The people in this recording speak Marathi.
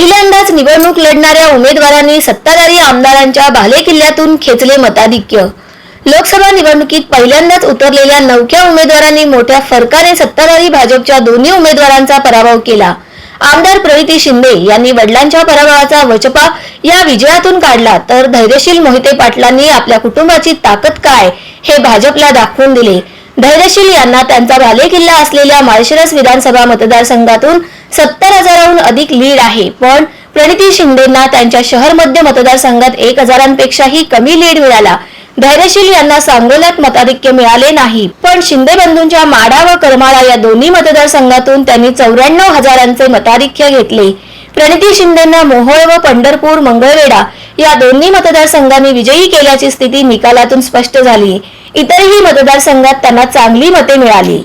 पहिल्यांदाच निवडणूक लढणाऱ्या उमेदवारांनी सत्ताधारी आमदारांच्या भाले किल्ल्यातून खेचले मताधिक्य. लोकसभा निवडणुकीत पहिल्यांदाच उतरलेल्या नवख्या उमेदवारांनी मोठ्या फरकाने सत्ताधारी भाजपच्या दोन्ही उमेदवारांचा पराभव केला. आमदार प्रविती शिंदे यांनी वडिलांच्या पराभवाचा वचपा या विजयातून काढला तर धैर्यशील मोहिते पाटलांनी आपल्या कुटुंबाची ताकद काय हे भाजपला दाखवून दिले. धैर्यशील यांना त्यांचा भाले किल्ला असलेल्या माळशिरस विधानसभा मतदारसंघातून सत्तर हजाराहून अधिक लीड आहे. पण प्रणिती शिंदेना त्यांच्या शहर मध्य मतदारसंघात एक हजारांपेक्षाही कमी लीड मिळाला. धैर्यशील यांना सांगोल्यात मताधिक्य मिळाले नाही. पण शिंदे बंधूंच्या माडा व करमाळा या दोन्ही मतदारसंघातून त्यांनी चौऱ्याण्णव हजारांचे मताधिक्य घेतले. प्रणिती शिंदेना मोहोळ व पंढरपूर मंगळवेढा या दोन्ही मतदारसंघांनी विजयी केल्याची स्थिती निकालातून स्पष्ट झाली. इतरही मतदारसंघात त्यांना चांगली मते मिळाली.